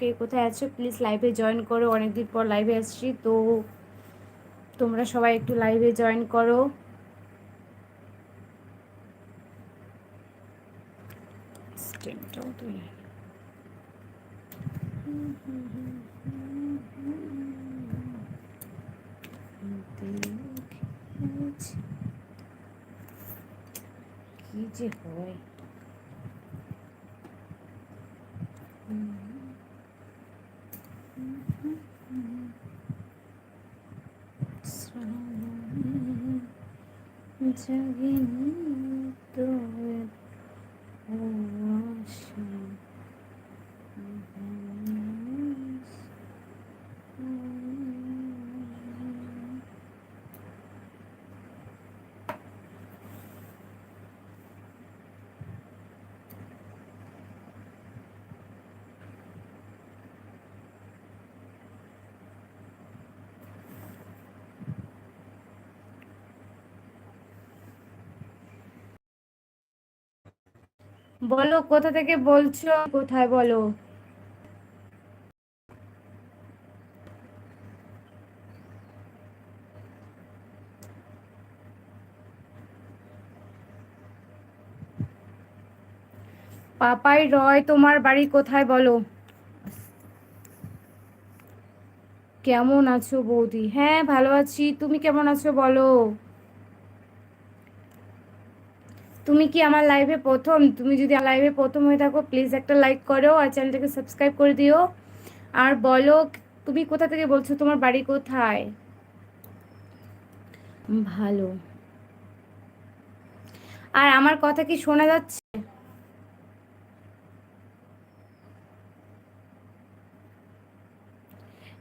কে কোথায় আছো? প্লিজ লাইভে জয়েন করো। অনেকদিন পর লাইভে আসছি। তো তোমরা সবাই একটু লাইভে জয়েন করো। কি যে হয় জাগিনি তো আশা বলো, কোথা থেকে বলছো? কোথায় বলো? পাপাই রয়, তোমার বাড়ি কোথায় বলো? কেমন আছো বৌদি? হ্যাঁ ভালো আছি। তুমি কেমন আছো বলো? তুমি কি আমার লাইভে প্রথম? তুমি যদি লাইভে প্রথম হয়ে থাকো প্লিজ একটা লাইক করো আর চ্যানেলটাকে সাবস্ক্রাইব করে দিও। আর বলো তুমি কোথা থেকে বলছো তোমার বাড়ি কোথায়? ভালো। আর আমার কথা কি শোনা যাচ্ছে?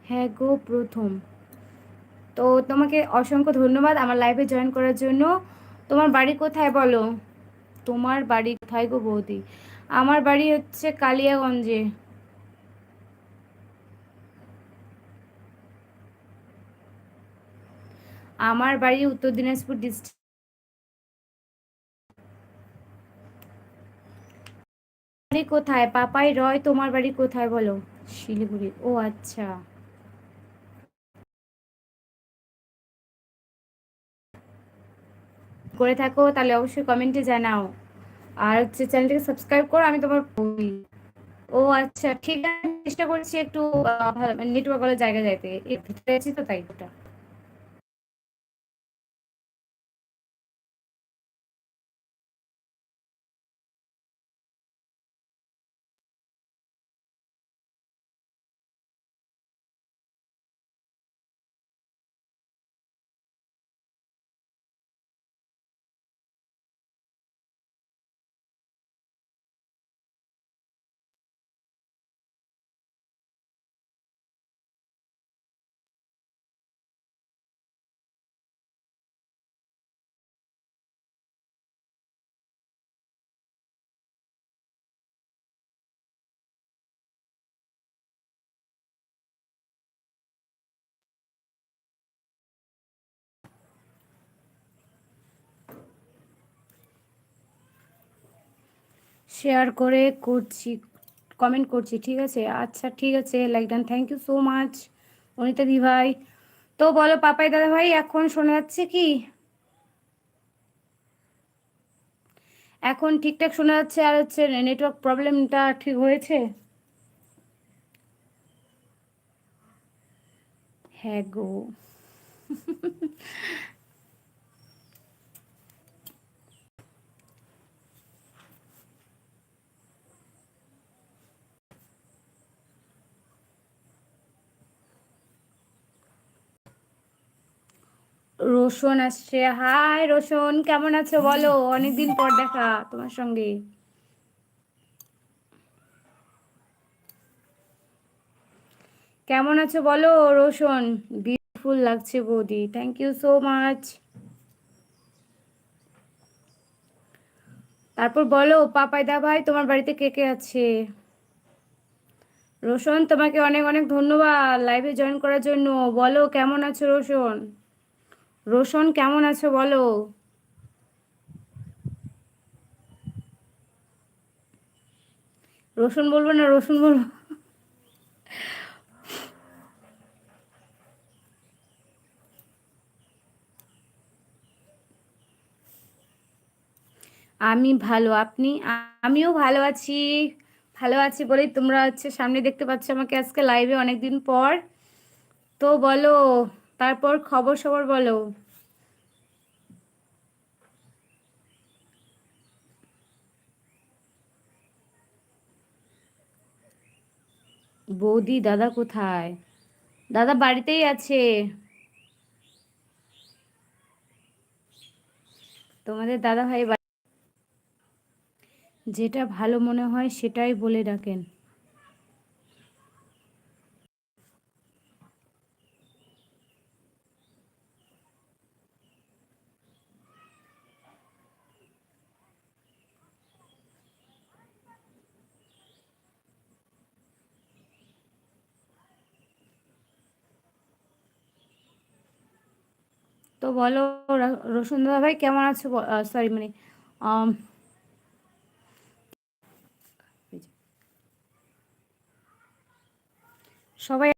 হ্যাঁ গো প্রথম। তো তোমাকে অসংখ্য ধন্যবাদ আমার লাইভে জয়েন করার জন্য। তোমার বাড়ি কোথায় বলো? তোমার বাড়ি কোথায় গো বৌদি? আমার বাড়ি হচ্ছে কালিয়াগঞ্জে। আমার বাড়ি উত্তর দিনাজপুর ডিস্ট্রিক্ট কোথায়? পাপাই রয়, তোমার বাড়ি কোথায় বলো? শিলিগুড়ি। ও আচ্ছা। করে থাকো, তাহলে অবশ্যই কমেন্টে জানাও। আর হচ্ছে চ্যানেলটাকে সাবস্ক্রাইব করো, আমি তোমার ও আচ্ছা ঠিক আছে, চেষ্টা করছি একটু নেটওয়ার্ক জায়গা যাইতে। ভিতরে আছি তো তাই। ওটা শেয়ার করে করছি কমেন্ট করছি, ঠিক আছে? আচ্ছা ঠিক আছে like done thank you so much Anita দি ভাই। তো বলো, পাপাই দাদা ভাই, এখন শোনা যাচ্ছে কি? এখন ঠিকঠাক শোনা যাচ্ছে, আর হচ্ছে নেটওয়ার্ক প্রবলেমটা ঠিক হয়েছে? হ্যাঁ গো। রোশন আসছে। হাই রোশন, কেমন আছো? বলো, অনেকদিন পর দেখা তোমার সঙ্গে। কেমন আছো? বলো, রোশন বিউটিফুল লাগছে বৌদি। থ্যাংক ইউ সো মাচ তারপর বলো পাপাইদা ভাই তোমার বাড়িতে কে কে আছে? রোশন, তোমাকে অনেক অনেক ধন্যবাদ লাইভে জয়েন করার জন্য। বলো, কেমন আছো রোশন? রোশন, কেমন আছো বলো? রসুন বলব না রসুন বলব? আমি ভালো, আপনি? আমিও ভালো আছি ভালো আছি বলেই তোমরা হচ্ছে সামনে দেখতে পাচ্ছ আমাকে আজকে লাইভে অনেকদিন পর। তো বলো তারপর খবর সবর বলো। বৌদি, দাদা কোথায়? দাদা বাড়িতেই আছে। তোমাদের দাদা ভাই যেটা ভালো মনে হয় সেটাই বলে রাখেন তো বলো রসুন দাদা ভাই কেমন আছো সরি মানে সবাই